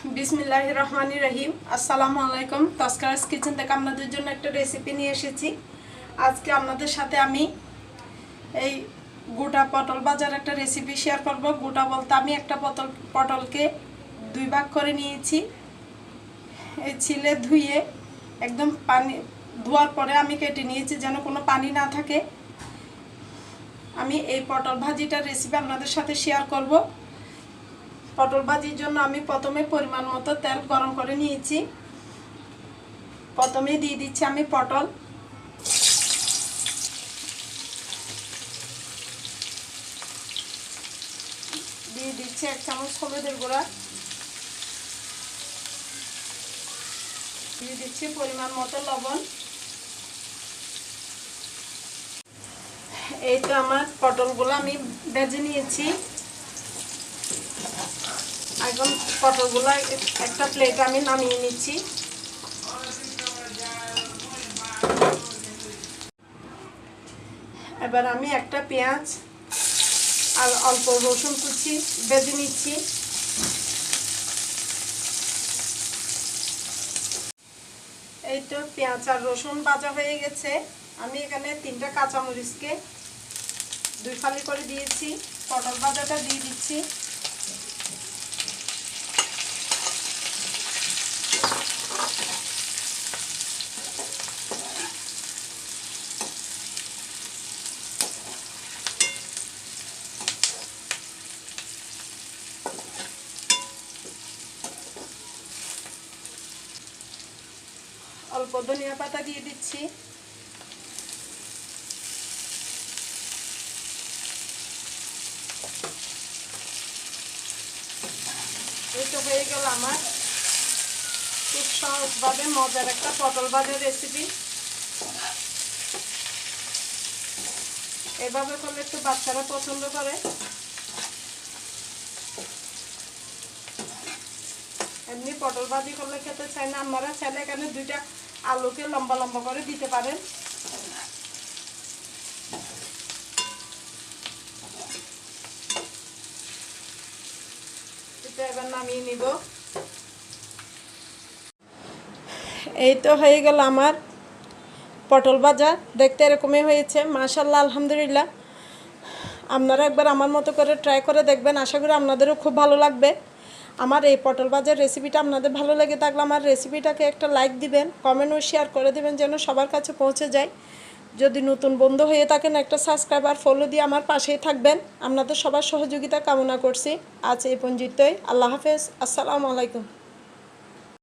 বিসমিল্লাহ রহমানি রহিম। আসসালামু আলাইকুম তস্কারাস কিচেন থেকে আপনাদের জন্য একটা রেসিপি নিয়ে এসেছি। আজকে আপনাদের সাথে আমি এই গোটা পটল বাজার একটা রেসিপি শেয়ার করব। গোটা বলতে আমি একটা পটল, পটলকে দুই ভাগ করে নিয়েছি। এই ছিলে ধুয়ে একদম পানি, ধোয়ার পরে আমি কেটে নিয়েছি যেন কোনো পানি না থাকে। আমি এই পটল ভাজিটার রেসিপি আপনাদের সাথে শেয়ার করব। পটল ভাজির জন্য আমি প্রথমে পরিমাণ মতো তেল গরম করে নিয়েছি। প্রথমে দিয়ে দিচ্ছি আমি পটল। দিয়ে দিচ্ছি এক চামচ হলুদের গুঁড়া। দিয়ে দিচ্ছি পরিমাণ মতো লবণ। এই তো আমার পটলগুলো আমি ভেজে নিয়েছি। এখন পটলগুলো একটা প্লেটে আমি নামিয়ে নিচ্ছি। এবার আমি একটা পেঁয়াজ আর অল্প রসুন কুচি বেঁধে নিচ্ছি। এই তো পেঁয়াজ আর রসুন ভাজা হয়ে গেছে। আমি এখানে তিনটা কাঁচামরিচকে দুই ফালি করে দিয়েছি। পটল ভাজাটা দিয়ে দিচ্ছি। অল্প ধনিয়া পাতা দিয়ে দিচ্ছি। হয়ে গেল আমার খুব সহজভাবে মজার একটা পটল ভাজার রেসিপি এভাবে করলে একটু বাচ্চারা পছন্দ করে। এমনি পটল ভাজি করলে খেতে চাই না। আপনারা চাইলে এখানে দুইটা আলুকে লম্বা লম্বা করে দিতে পারেন। নামিয়ে এই তো হয়ে গেল আমার পটল ভাজা। দেখতে এরকমই হয়েছে। মাশাল্লাহ আলহামদুলিল্লাহ। আপনারা একবার আমার মতো করে ট্রাই করে দেখবেন। আশা করি আপনাদেরও খুব ভালো লাগবে। আমার এই পটল ভাজার রেসিপিটা আপনাদের ভালো লেগে থাকলে আমার রেসিপিটাকে একটা লাইক দিবেন কমেন্ট ও শেয়ার করে দেবেন যেন সবার কাছে পৌঁছে যায়। যদি নতুন বন্ধু হয়ে থাকেন একটা সাবস্ক্রাইবার ফলো দিয়ে আমার পাশেই থাকবেন। আপনাদের সবার সহযোগিতা কামনা করছি। আজ এই পঞ্জিতই আল্লাহ হাফেজ। আসসালামু আলাইকুম।